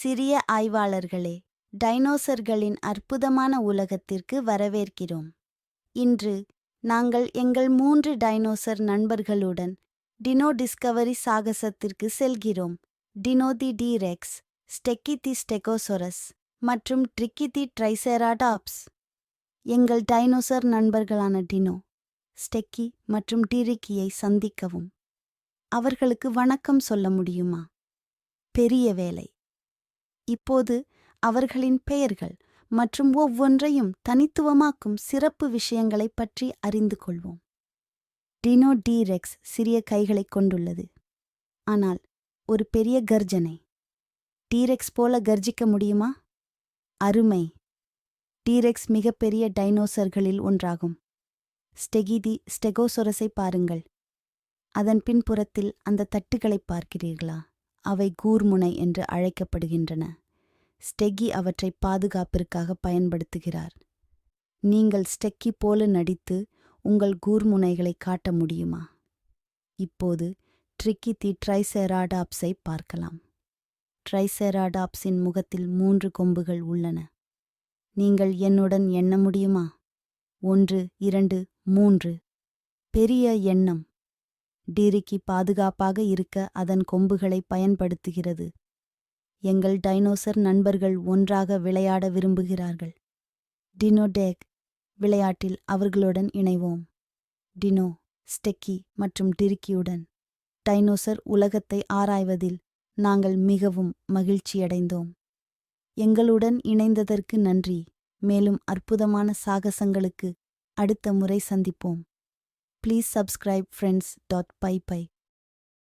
சிறிய ஆய்வாளர்களே டைனோசர்களின் அற்புதமான உலகத்திற்கு வரவேற்கிறோம். இன்று நாங்கள் எங்கள் மூன்று டைனோசர் நண்பர்களுடன் டினோ டிஸ்கவரி சாகசத்திற்கு செல்கிறோம். டினோ தி டீரெக்ஸ் ஸ்டெக்கி தி ஸ்டெகோசொரஸ் மற்றும் ட்ரிக்கி தி ட்ரைசெராடாப்ஸ். எங்கள் டைனோசர் நண்பர்களான டினோ ஸ்டெக்கி மற்றும் டிரிக்கியை சந்திக்கவும். அவர்களுக்கு வணக்கம் சொல்ல முடியுமா? பெரிய வேலை. இப்போது அவர்களின் பெயர்கள் மற்றும் ஒவ்வொன்றையும் தனித்துவமாக்கும் சிறப்பு விஷயங்களைப் பற்றி அறிந்து கொள்வோம். டினோ டீரெக்ஸ் சிறிய கைகளைக் கொண்டுள்ளது. ஆனால் ஒரு பெரிய கர்ஜனை. டீரெக்ஸ் போல கர்ஜிக்க முடியுமா? அருமை. டீரெக்ஸ் மிகப்பெரிய டைனோசர்களில் ஒன்றாகும். ஸ்டெகிதி ஸ்டெகோசொரஸை பாருங்கள். அதன் பின்புறத்தில் அந்த தட்டுகளைப் பார்க்கிறீர்களா? அவை கூர்முனை என்று அழைக்கப்படுகின்றன. ஸ்டெக்கி அவற்றை பாதுகாப்பிற்காக பயன்படுத்துகிறார். நீங்கள் ஸ்டெக்கி போல நடித்து உங்கள் கூர்முனைகளை காட்ட முடியுமா? இப்போது ட்ரிக்கி தி ட்ரைசெராடாப்ஸை பார்க்கலாம். ட்ரைசெராடாப்ஸின் முகத்தில் மூன்று கொம்புகள் உள்ளன. நீங்கள் என்னுடன் எண்ண முடியுமா? ஒன்று இரண்டு மூன்று. பெரிய எண்ணம். டிரிக்கி பாதுகாப்பாக இருக்க அதன் கொம்புகளை பயன்படுத்துகிறது. எங்கள் டைனோசர் நண்பர்கள் ஒன்றாக விளையாட விரும்புகிறார்கள். டினோடேக் விளையாட்டில் அவர்களுடன் இணைவோம். டினோ ஸ்டெக்கி மற்றும் டிரிக்கியுடன். டைனோசர் உலகத்தை ஆராய்வதில் நாங்கள் மிகவும் மகிழ்ச்சியடைந்தோம். எங்களுடன் இணைந்ததற்கு நன்றி. மேலும் அற்புதமான சாகசங்களுக்கு அடுத்த முறை சந்திப்போம். Please subscribe friends tata bye bye